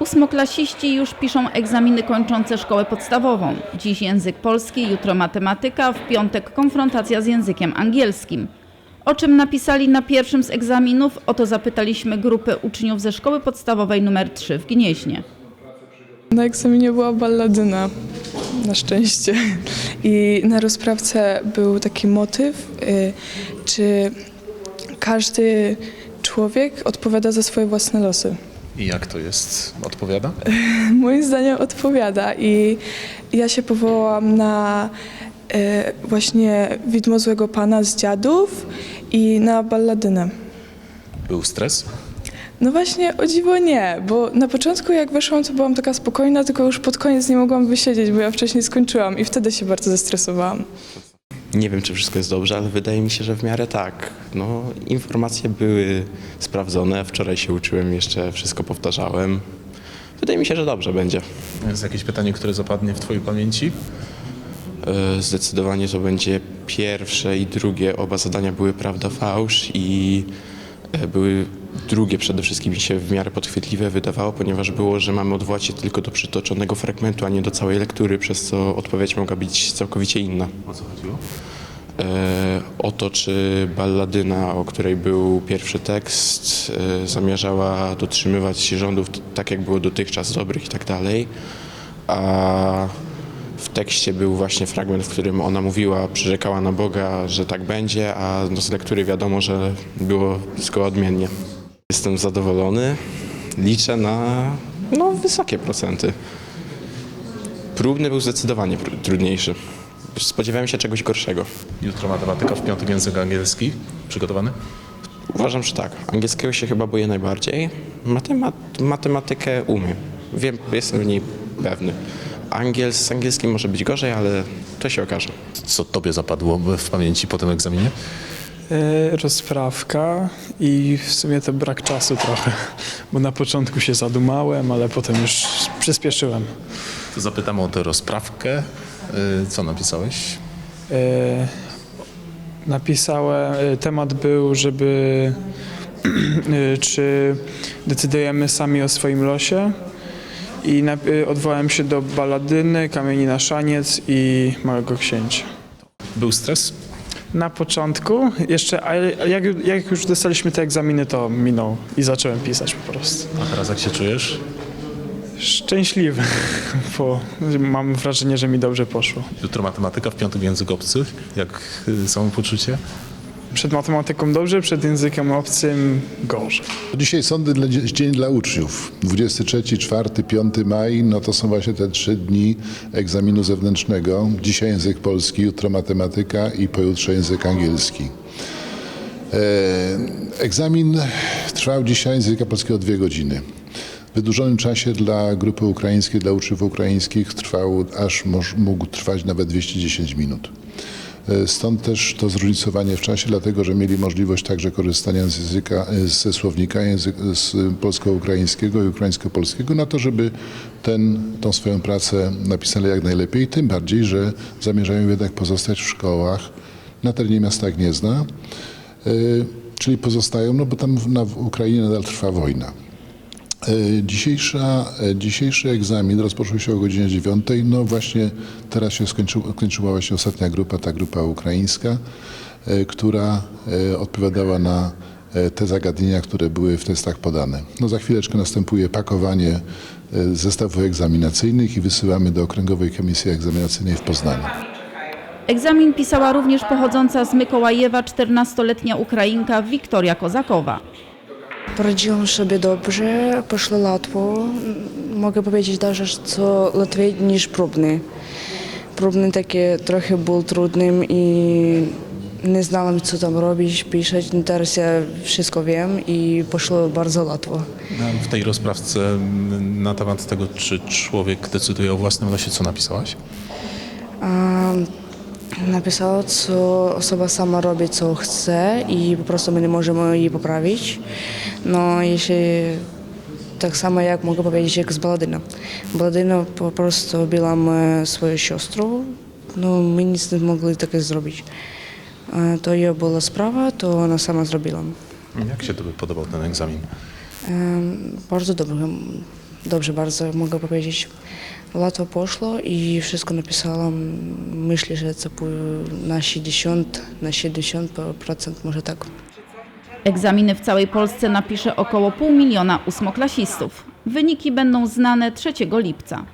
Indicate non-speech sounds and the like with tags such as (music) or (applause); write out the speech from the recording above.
Ósmoklasiści już piszą egzaminy kończące szkołę podstawową. Dziś język polski, jutro matematyka, w piątek konfrontacja z językiem angielskim. O czym napisali na pierwszym z egzaminów? O to zapytaliśmy grupę uczniów ze szkoły podstawowej nr 3 w Gnieźnie. Na egzaminie była balladyna, na szczęście. I na rozprawce był taki motyw, y, czy każdy człowiek odpowiada za swoje własne losy. I jak to jest? Odpowiada? (laughs) Moim zdaniem odpowiada i ja się powołałam na y, właśnie Widmo Złego Pana z Dziadów i na balladynę. Był stres? No właśnie, o dziwo nie, bo na początku jak weszłam, to byłam taka spokojna, tylko już pod koniec nie mogłam wysiedzieć, bo ja wcześniej skończyłam i wtedy się bardzo zestresowałam. Nie wiem, czy wszystko jest dobrze, ale wydaje mi się, że w miarę tak. No, informacje były sprawdzone. Wczoraj się uczyłem, jeszcze wszystko powtarzałem. Wydaje mi się, że dobrze będzie. Jest jakieś pytanie, które zapadnie w Twojej pamięci? E, Zdecydowanie to będzie pierwsze i drugie. Oba zadania były prawda-fałsz i e, były drugie przede wszystkim mi się w miarę podchwytliwe wydawało, ponieważ było, że mamy odwołać się tylko do przytoczonego fragmentu, a nie do całej lektury, przez co odpowiedź mogła być całkowicie inna. O co chodziło? e, o to, czy balladyna, o której był pierwszy tekst, e, zamierzała dotrzymywać się rządów tak, jak było dotychczas, dobrych i tak dalej. A w tekście był właśnie fragment, w którym ona mówiła, przyrzekała na Boga, że tak będzie, a z lektury wiadomo, że było wszystko odmiennie. Jestem zadowolony. Liczę na no, wysokie procenty. Próbny był zdecydowanie pr- trudniejszy. Spodziewałem się czegoś gorszego. Jutro matematyka, w piątek język angielski. Przygotowany? Uważam, że tak. Angielskiego się chyba boję najbardziej. Matemat- matematykę umiem. Wiem, jestem w niej pewny. Angiel, z angielskim może być gorzej, ale to się okaże. Co Tobie zapadło w pamięci po tym egzaminie? E, Rozprawka i w sumie to brak czasu trochę, bo na początku się zadumałem, ale potem już przyspieszyłem. To zapytam o tę rozprawkę. Y, Co napisałeś? E, Napisałem, e, temat był, żeby (clears throat) e, czy decydujemy sami o swoim losie i e, odwołałem się do Baladyny, Kamieni na Szaniec i Małego Księcia. Był stres? Na początku jeszcze, a jak, jak już dostaliśmy te egzaminy, to minął i zacząłem pisać po prostu. A teraz jak się czujesz? Szczęśliwy, (laughs) bo mam wrażenie, że mi dobrze poszło. Jutro matematyka, w piątek język obcy. Jak y, samopoczucie? Przed matematyką dobrze, przed językiem obcym gorzej. Dzisiaj sądy dla, dzień dla uczniów. 23, 4, 5 maj, no to są właśnie te trzy dni egzaminu zewnętrznego. Dzisiaj język polski, jutro matematyka i pojutrze język angielski. E, egzamin trwał dzisiaj języka polskiego dwie godziny. W wydłużonym czasie dla grupy ukraińskiej, dla uczniów ukraińskich trwał, aż mógł trwać nawet 210 minut. E, Stąd też to zróżnicowanie w czasie, dlatego że mieli możliwość także korzystania z języka, e, ze słownika język, z polsko-ukraińskiego i ukraińsko-polskiego na to, żeby ten, tą swoją pracę napisali jak najlepiej. Tym bardziej, że zamierzają jednak pozostać w szkołach na terenie miasta Gniezna, e, czyli pozostają, no bo tam na, Ukrainie nadal trwa wojna. E, Dzisiejsza, e, dzisiejszy egzamin rozpoczął się o godzinie 9. No właśnie teraz się skończył, skończyła właśnie ostatnia grupa, ta grupa ukraińska, e, która odpowiadała na te zagadnienia, które były w testach podane. No za chwileczkę następuje pakowanie zestawów egzaminacyjnych i wysyłamy do Okręgowej Komisji Egzaminacyjnej w Poznaniu. Egzamin pisała również pochodząca z Mykołajewa 14-letnia Ukrainka Wiktoria Kozakowa. Poradziłam sobie dobrze, poszło łatwo. Mogę powiedzieć даже, co łatwiej niż próbny. Próbny takie trochę był trudnym i nie znałam, co tam robić, pisać. Teraz ja wszystko wiem i poszło bardzo łatwo. W tej rozprawce m, na temat tego, czy człowiek decyduje o własnym losie, co napisałaś? A, napisała, co osoba sama robi, co chce i po prostu my nie możemy jej poprawić. No, jeśli tak samo jak mogę powiedzieć, jak z Baladyną. Baladyną po prostu biłam e, swoją siostrą, no my nic nie mogli takiego zrobić. E, To jej była sprawa, to ona sama zrobiła. Jak się Tobie podobał ten egzamin? Em, Bardzo dobrze. Dobrze bardzo mogę powiedzieć. Łatwo poszło i wszystko napisałam. Myślę, że to na 60, na 70% może tak. Egzaminy w całej Polsce napisze około pół miliona ósmoklasistów. Wyniki będą znane 3 lipca.